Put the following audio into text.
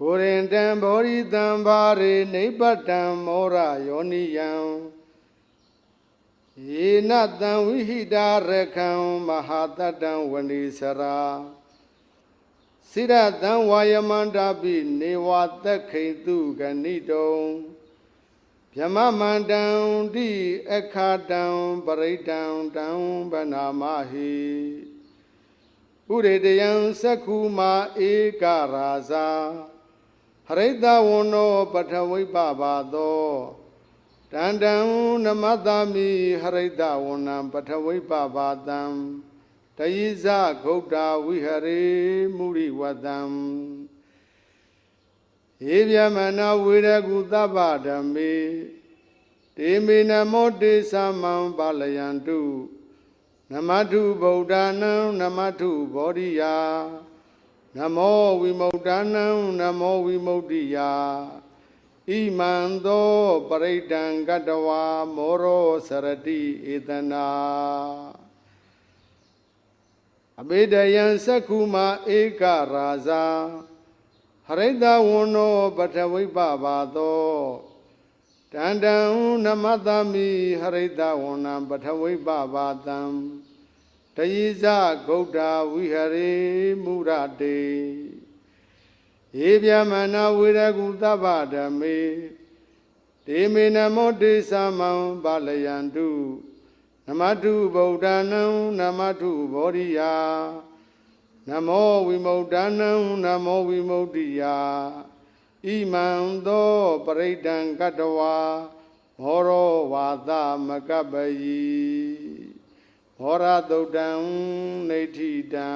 ဘုရင်တံဘောရိတံဘာရေနိဗ္ဗတံမောရယောနိယံယေနတံဝိဟိတာရခံမဟာတတံဝဏီစရာစိရတံဝါယမန္တာပိနေဝသက်ခိတုဂဏိတုံဗြဟ္မမန္တံတိအခါတံပရိတံတံဗနာမဟိဥရေတယံသက္ခုမာဧကရာဇာ ဟရိတဝန္နောပထဝိပပါသောတန္တံနမတမိဟရိတဝန္နံပထဝိပပါတံတယိဇဂௌတဝိဟရေမုရိဝတံဧဗျမနဝေရကုသဗ္ဗဓမ္မေတေမေနမောတေသမံပါလယန္တုနမတုဗုဒ္ဓနံနမတုဘောဓိယာ နမောဝိမု ക്ത နံနမောဝိမု ക്തി ယာဣမံသောပရိဒံကတဝါမောရောစရတိဧတနာအဘိဒယံသက္ခုမဧကရာဇာဟရိတဝန္နောပထဝိပပါသော တန္တံနမတမိဟရိတဝန္နံပထဝိပပါတံ တယိဇဂௌဒဝိဟရေမူရတေဧဗျမနာဝေရကုသဗ္ဗဓမ္မေဒေမေနမောတေသမံပါလယန္တုနမတုဗုဒ္ဓနံနမတုဘောဓိယာနမောဝိမု ക്ത နံနမောဝိမု ക്തി ယာဣမံသောပရိဒံကတဝါမောရောဝါသမကပ္ပယီ ဘောရတုတ်တံနေဋ္ဌိတံ